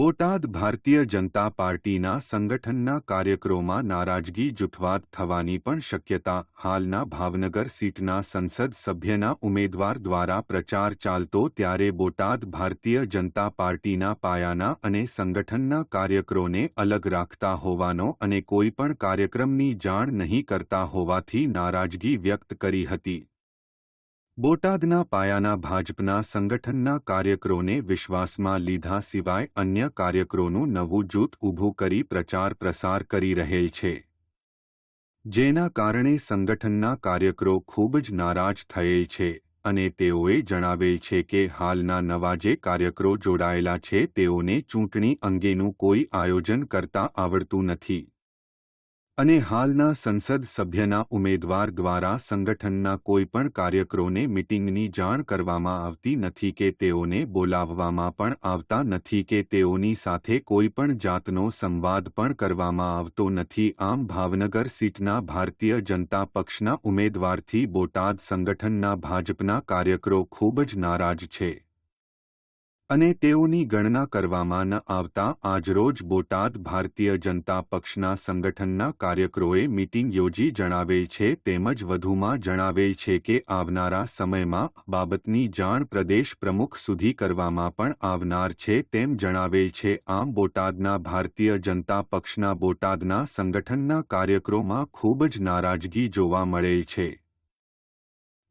બોટાદ ભારતીય જનતા પાર્ટીના સંગઠનના કાર્યકરોમાં નારાજગી, જૂથવાદ થવાની પણ શક્યતા, હાલના ભાવનગર સીટના સંસદ સભ્યના ઉમેદવાર દ્વારા પ્રચાર ચાલતો ત્યારે બોટાદ ભારતીય જનતા પાર્ટીના પાયાના અને સંગઠનના કાર્યકરોને અલગ રાખતા હોવાનો અને કોઈ પણ કાર્યક્રમની જાણ નહીં કરતા હોવાથી નારાજગી વ્યક્ત કરી હતી. બોટાદના પાયાના ભાજપના સંગઠનના કાર્યકરોને વિશ્વાસમાં લીધા સિવાય અન્ય કાર્યકરોનું નવું જૂથ ઊભું કરી પ્રચાર પ્રસાર કરી રહેલ છે. જેના કારણે સંગઠનના કાર્યકરો ખૂબ જ નારાજ થયેલ છે અને તેઓએ જણાવેલ છે કે હાલના નવા જે કાર્યકરો જોડાયેલા છે તેઓને ચૂંટણી અંગેનું કોઈ આયોજન કરતા આવડતું નથી. અને હાલના સંસદ સભ્યના ઉમેદવાર દ્વારા સંગઠનના કોઈપણ કાર્યકરોને મિટિંગની જાણ કરવામાં આવતી નથી કે તેઓને બોલાવવામાં પણ આવતા નથી કે તેઓની સાથે કોઈપણ જાતનો સંવાદ પણ કરવામાં આવતો નથી. આમ ભાવનગર સીટના ભારતીય જનતા પક્ષના ઉમેદવારથી બોટાદ સંગઠનના ભાજપના કાર્યકરો ખૂબ જ નારાજ છે. અને તેઓની ગણના કરવામાં ન આવતા આજરોજ બોટાદ ભારતીય જનતા પક્ષના સંગઠનના કાર્યકરોએ મીટિંગ યોજી જણાવેલ છે તેમજ વધુમાં જણાવેલ છે કે આવનારા સમયમાં બાબતની જાણ પ્રદેશ પ્રમુખ સુધી કરવામાં પણ આવનાર છે તેમ જણાવેલ છે. આમ બોટાદના ભારતીય જનતા પક્ષના બોટાદના સંગઠનના કાર્યકરોમાં ખૂબ જ નારાજગી જોવા મળેલ છે.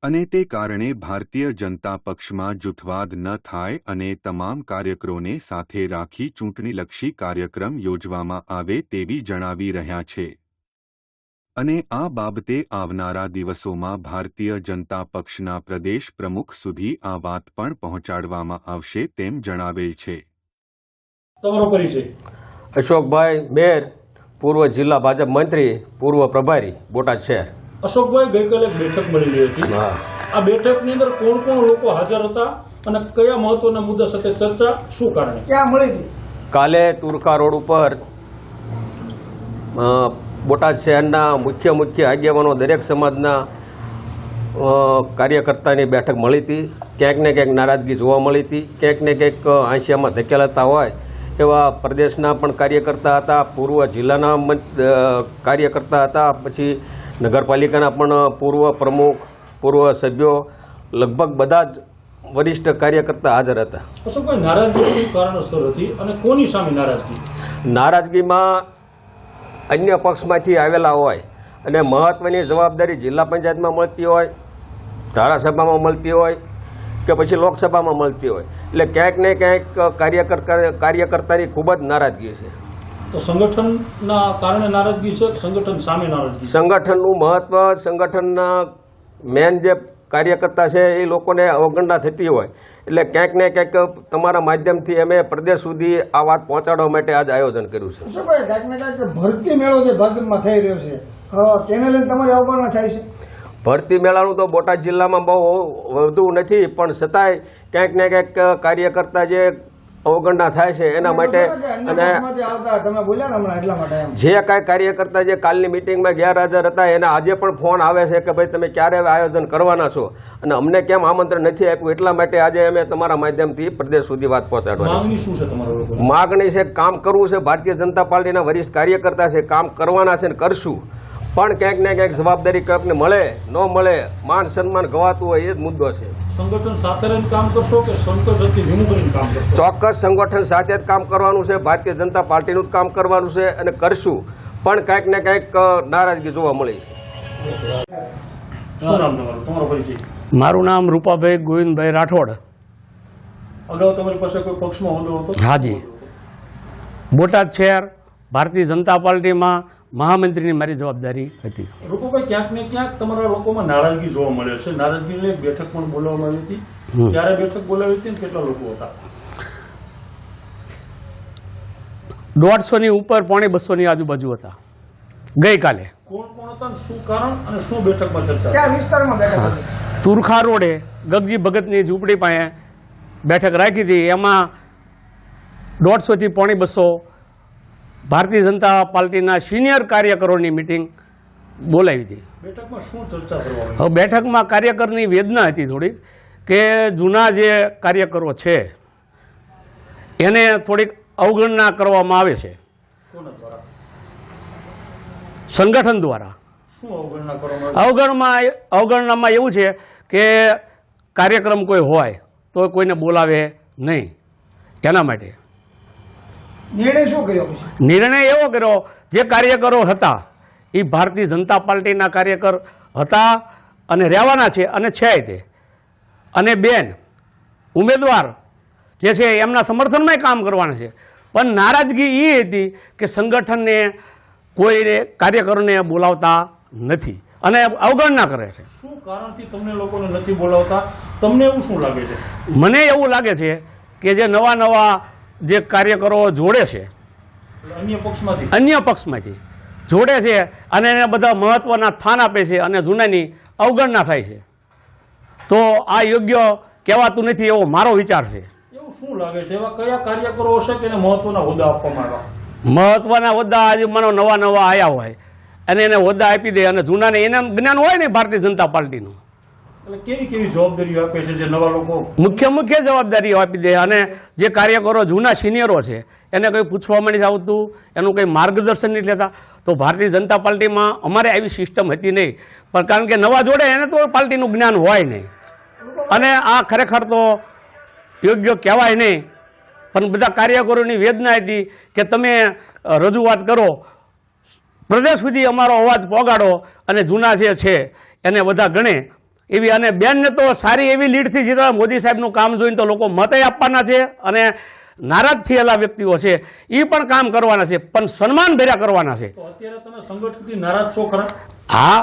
અને તે કારણે ભારતીય જનતા પક્ષમાં જૂથવાદ ન થાય અને તમામ કાર્યકરોને સાથે રાખી ચૂંટણીલક્ષી કાર્યક્રમ યોજવામાં આવે તેવી જણાવી રહ્યા છે. અને આ બાબતે આવનારા દિવસોમાં ભારતીય જનતા પક્ષના પ્રદેશ પ્રમુખ સુધી આ વાત પણ પહોંચાડવામાં આવશે તેમ જણાવેલ છે. અશોકભાઈ મેર પૂર્વ જિલ્લા ભાજપ મંત્રી પૂર્વ પ્રભારી બોટાદ શહેર. અશોકભાઈ ગઈકાલે એક બેઠક મળેલી હતી. હા. આ બેઠકની અંદર કોણ કોણ લોકો હાજર હતા અને કયા મહત્વના મુદ્દા સાથે ચર્ચા શું કારણે? ક્યાં મળી હતી? કાલે તુરખા રોડ ઉપર બોટાદ શહેરના મુખ્ય મુખ્ય આગેવાનો દરેક સમાજના કાર્યકર્તાની બેઠક મળી હતી. ક્યાંક ને ક્યાંક નારાજગી જોવા મળી હતી. ક્યાંક ને ક્યાંક આંશિયામાં ધકેલાતા હોય એવા પ્રદેશના પણ કાર્યકર્તા હતા પૂર્વ જિલ્લાના કાર્યકર્તા હતા. પછી નગરપાલિકાના પણ પૂર્વ પ્રમુખ પૂર્વ સભ્યો લગભગ બધા જ વરિષ્ઠ કાર્યકર્તા હાજર હતા. અશોકભાઈ નારાજગી શું હતી અને કોની સામે નારાજગી? નારાજગીમાં અન્ય પક્ષમાંથી આવેલા હોય અને મહત્ત્વની જવાબદારી જિલ્લા પંચાયતમાં મળતી હોય ધારાસભામાં મળતી હોય કે પછી લોકસભામાં મળતી હોય. એટલે ક્યાંક ને ક્યાંક કાર્યકર કાર્યકર્તાની ખૂબ જ નારાજગી છે. તો સંગઠનના કારણે નારાજગી છે સંગઠન સામે નારાજગી સંગઠનનું મહત્ત્વ સંગઠનના મેન જે કાર્યકર્તા છે એ લોકોને અવગણના થતી હોય. એટલે ક્યાંક ને ક્યાંક તમારા માધ્યમથી અમે પ્રદેશ સુધી આ વાત પહોંચાડવા માટે આજ આયોજન કર્યું છે. ને કાંઈક ભરતી મેળો જે ભાજપમાં થઈ રહ્યો છે તેને લઈને તમારી અવગણના થાય છે? ભરતી મેળાનું તો બોટાદ જિલ્લામાં બહુ વધુ નથી પણ છતાંય ક્યાંક ને ક્યાંક કાર્યકર્તા જે અવગણના થાય છે એના માટે અને પક્ષમાંથી આવતા તમે બોલ્યા ને હમણાં એટલા માટે એમ. જે કાંઈ કાર્યકર્તા જે કાલની મિટિંગમાં ગેરહાજર હતા એના આજે પણ ફોન આવે છે કે ભાઈ તમે ક્યારે આયોજન કરવાના છો? અને અમને કેમ આમંત્રણ નથી આપ્યું? એટલા માટે આજે અમે તમારા માધ્યમથી પ્રદેશ સુધી વાત પહોંચાડવાની માંગણી છે તમારા માગણી છે કામ કરવું છે ભારતીય જનતા પાર્ટીના વરિષ્ઠ કાર્યકર્તા છે કામ કરવાના છે ને કરશું. પણ ક્યાંક ને ક્યાંક જવાબદારી કંઈકને મળે ન મળે માન સન્માન ગવાતું હોય એ જ મુદ્દો છે. સંગઠન સાથે કામ કરશો કે સંગઠનથી કામ ચોક્કસ સંગઠન સાથે જ કામ કરવાનું છે ભારતીય જનતા પાર્ટીનું જ કામ કરવાનું છે અને કરશું. પણ કાંઈક ને કાંઈક નારાજગી જોવા મળી છે. મારું નામ રૂપાભાઈ ગોવિંદભાઈ રાઠોડ. અગાઉ તમારી પાસે કોઈ પક્ષમાં હોદ્દો હતો? હાજી. બોટાદ શહેર ભારતીય જનતા પાર્ટીમાં મહામંત્રીની મારી જવાબદારી હતી. રૂપુભાઈ ક્યાંક ને ક્યાંક તમારા લોકોમાં નારાજગી જોવા મળે છે. નારાજગીને બેઠક પણ બોલાવવામાં આવી હતી. ક્યારે બેઠક બોલાવી હતી કેટલા લોકો હતા? દોઢસોની ઉપર પોણે બસો ની આજુબાજુ હતા. ગઈકાલે. કોણ કોણ હતા શું કારણ અને શું બેઠકમાં ચર્ચા? કયા વિસ્તારમાં બેઠા હતા. તુરખા રોડે ગગજી ભગતની ઝૂંપડી પાસે બેઠક રાખી હતી. એમાં દોઢસોથી પોણી બસો ભારતીય જનતા પાર્ટીના સિનિયર કાર્યકરોની મિટિંગ બોલાવી હતી. બેઠકમાં કાર્યકરની વેદના હતી થોડીક કે જૂના જે કાર્યકરો છે એને થોડીક અવગણના કરવામાં આવે છે. સંગઠન દ્વારા. અવગણના અવગણમાં અવગણનામાં એવું છે કે કાર્યક્રમ કોઈ હોય તો કોઈને બોલાવે નહીં. એના માટે. નિર્ણય શું કર્યો નિર્ણય એવો કર્યો જે કાર્યકરો હતા એ ભારતીય જનતા પાર્ટીના કાર્યકર હતા અને રહેવાના છે અને છે તે. અને બેન ઉમેદવાર જે છે એમના સમર્થનમાં કામ કરવાના છે. પણ નારાજગી એ હતી કે સંગઠનને કોઈને કાર્યકરોને બોલાવતા નથી અને અવગણના કરે છે. શું કારણથી તમને લોકોને નથી બોલાવતા? તમને એવું શું લાગે છે? મને એવું લાગે છે કે જે નવા નવા જે કાર્યકરો જોડે છે અન્ય પક્ષમાંથી? જોડે છે અને એને બધા મહત્ત્વના સ્થાન આપે છે અને જૂનાની અવગણના થાય છે. તો આ યોગ્ય કહેવાતું નથી એવો મારો વિચાર છે. એવું શું લાગે છે? એવા કયા કાર્યકરો હશે કે મહત્વના હોદ્દા આપવામાં આવ્યા? મહત્ત્વના હોદ્દા આજે માનો નવા નવા આવ્યા હોય. અને એને હોદ્દા આપી દે અને જૂનાને એને જ્ઞાન હોય ને ભારતીય જનતા પાર્ટીનું. મુખ્ય મુખ્ય જવાબદારીઓ આપી દે અને જે કાર્યકરો જૂના સિનિયરો છે, એને કંઈ પૂછવામાં નથી આવતું, એનું કંઈ માર્ગદર્શન નથી લેતા, તો ભારતીય જનતા પાર્ટીમાં અમારે આવી સિસ્ટમ હતી નહીં. પણ કારણ કે નવા જોડે એને તો પાર્ટીનું જ્ઞાન હોય નહીં. અને આ ખરેખર તો યોગ્ય કહેવાય નહીં. પણ બધા કાર્યકરોની વેદના હતી કે તમે રજૂઆત કરો. પ્રદેશ સુધી અમારો અવાજ પોગાડો અને જૂના જે છે, એને બધા ગણે. એવી અને બેનને તો સારી એવી લીડથી જીતવા મોદી સાહેબનું કામ જોઈને તો લોકો મતે આપવાના છે અને નારાજ થયેલા વ્યક્તિઓ છે. એ પણ કામ કરવાના છે પણ સન્માન ભર્યા કરવાના છે. તો અત્યારે તમે સંગઠનથી નારાજ છો ખરા? હા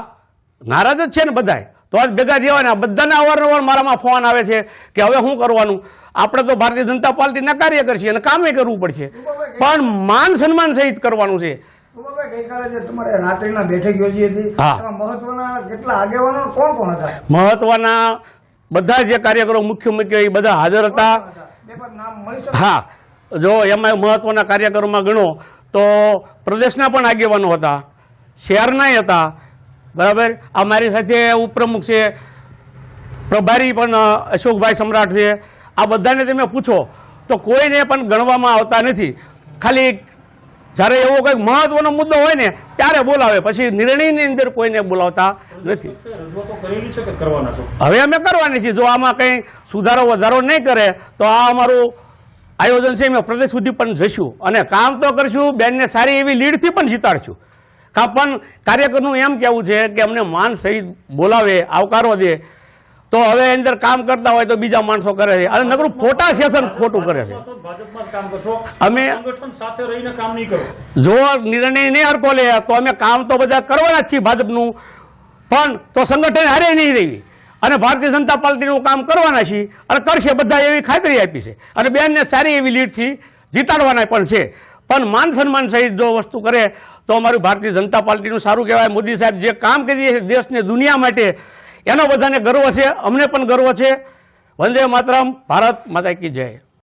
નારાજ જ છે ને બધાય. તો આજ ભેગા થયા બધાને અવારનવાર મારામાં ફોન આવે છે કે હવે શું કરવાનું? આપણે તો ભારતીય જનતા પાર્ટીના કાર્ય કરશે અને કામે કરવું પડશે. પણ માન સન્માન સહિત કરવાનું છે. મહત્વના બધા જે કાર્યકરો મુખ્ય મુખ્ય એ બધા હાજર હતા. હા. જો એમાં મહત્વના કાર્યકરોમાં ગણો તો પ્રદેશના પણ આગેવાનો હતા. શહેરના હતા. બરાબર? આ મારી સાથે ઉપપ્રમુખ છે પ્રભારી પણ અશોકભાઈ સમ્રાટ છે. આ બધાને તમે પૂછો તો કોઈને પણ ગણવામાં આવતા નથી. ખાલી જ્યારે એવો કંઈક મહત્વનો મુદ્દો હોય ને, ત્યારે બોલાવે. પછી નિર્ણયની અંદર કોઈને બોલાવતા નથી. હવે અમે કરવાની છીએ. જો આમાં કંઈ સુધારો વધારો નહીં કરે, તો આ અમારું આયોજન છે, અમે પ્રદેશ સુધી પણ જઈશું. અને કામ તો કરશું, બેનને સારી એવી લીડથી પણ જીતાડશું. કા પણ કાર્યકરનું એમ કહેવું છે કે અમને માન સહિત બોલાવે, આવકારો દે. તો હવે અંદર કામ કરતા હોય તો બીજા માણસો કરે છે. અને નકરું ફોટા સેશન ખોટું કરે છે. અમે- જો નિર્ણય નહીં હરકો લે તો અમે કામ તો બધા કરવાના જ છીએ ભાજપનું. પણ તો સંગઠન હારે નહીં રહી. અને ભારતીય જનતા પાર્ટીનું કામ કરવાના છીએ. અને કરશે બધા એવી ખાતરી આપી છે. અને બેનને સારી એવી લીડથી જીતાડવાના પણ છે. પણ માન સન્માન સહિત જો વસ્તુ કરે તો અમારું ભારતીય જનતા પાર્ટીનું સારું કહેવાય. મોદી સાહેબ જે કામ કરી છે દેશને દુનિયા માટે એનો બધાને ગર્વ છે અમને પણ ગર્વ છે. વંદે માતરમ ભારત માતા કી જય.